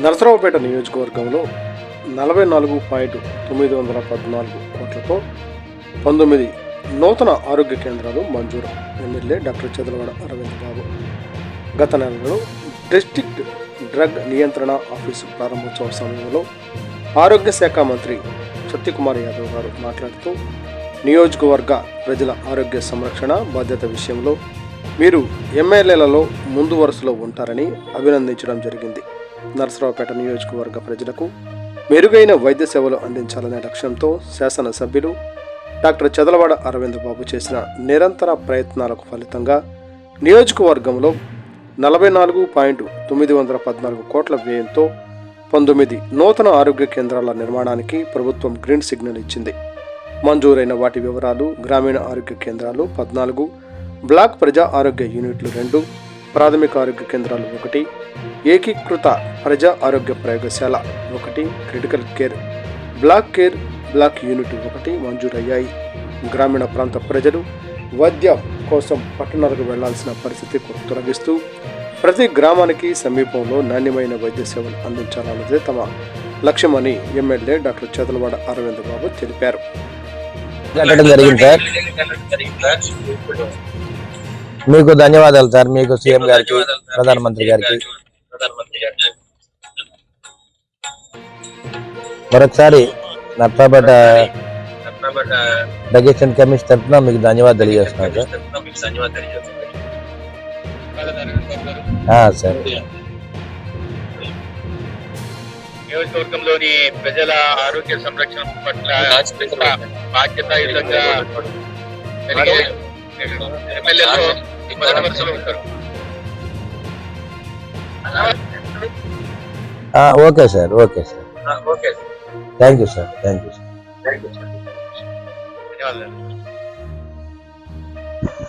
నరసరావుపేట నియోజకవర్గంలో నలభై నాలుగు పాయింట్ తొమ్మిది వందల పద్నాలుగు కోట్లతో పంతొమ్మిది నూతన ఆరోగ్య కేంద్రాలు మంజూరు. ఎమ్మెల్యే డాక్టర్ చదలవాడ అరవింద్ బాబు గత నెలలో డిస్టిక్ట్ డ్రగ్ నియంత్రణ ఆఫీసు ప్రారంభోత్సవ సమయంలో ఆరోగ్య శాఖ మంత్రి సత్యకుమార్ యాదవ్ గారు మాట్లాడుతూ నియోజకవర్గ ప్రజల ఆరోగ్య సంరక్షణ బాధ్యత విషయంలో మీరు ఎమ్మెల్యేలలో ముందు వరుసలో ఉంటారని అభినందించడం జరిగింది. నరసరావుపేట నియోజకవర్గ ప్రజలకు మెరుగైన వైద్య సేవలు అందించాలనే లక్ష్యంతో శాసనసభ్యులు డాక్టర్ చదలవాడ అరవింద్ బాబు చేసిన నిరంతర ప్రయత్నాలకు ఫలితంగా నియోజకవర్గంలో నలభై నాలుగు పాయింట్ తొమ్మిది వందల పద్నాలుగు కోట్ల వ్యయంతో పంతొమ్మిది నూతన ఆరోగ్య కేంద్రాల నిర్మాణానికి ప్రభుత్వం గ్రీన్ సిగ్నల్ ఇచ్చింది. మంజూరైన వాటి వివరాలు గ్రామీణ ఆరోగ్య కేంద్రాలు పద్నాలుగు బ్లాక్ ప్రజా ఆరోగ్య యూనిట్లు రెండు ప్రాథమిక ఆరోగ్య కేంద్రాలు ఒకటి ఏకీకృత ప్రజా ఆరోగ్య ప్రయోగశాల ఒకటి critical care block care block unit ఒకటి మంజూరయ్యాయి. గ్రామీణ ప్రాంత ప్రజలు వైద్యం కోసం పట్టణాలకు వెళ్ళాల్సిన పరిస్థితి తొలగిస్తూ ప్రతి గ్రామానికి సమీపంలో నాణ్యమైన వైద్య సేవలు అందించాలన్నదే తమ లక్ష్యమని ఎమ్మెల్యే డాక్టర్ చేతలవాడ అరవింద్ బాబు తెలిపారు. జరిగింది సార్. మీకు ధన్యవాదాలు సార్. మీకు సీఎం గారికి ప్రధానమంత్రి గారికి. మరొకసారి నర్సాపేట డైజెషన్ కెమిస్ట్ తరఫున మీకు ధన్యవాదాలు తెలియజేస్తున్నాను సార్. నియోజకవర్గంలోని ప్రజల ఆరోగ్య సంరక్షణ పట్ల బాధ్యతాయుతంగా ఎమ్మెల్యేలో మొదటి వరుసలో ఉంటారు ఆ, okay sir okay sir okay thank you sir thank you sir ధన్యవాదాలు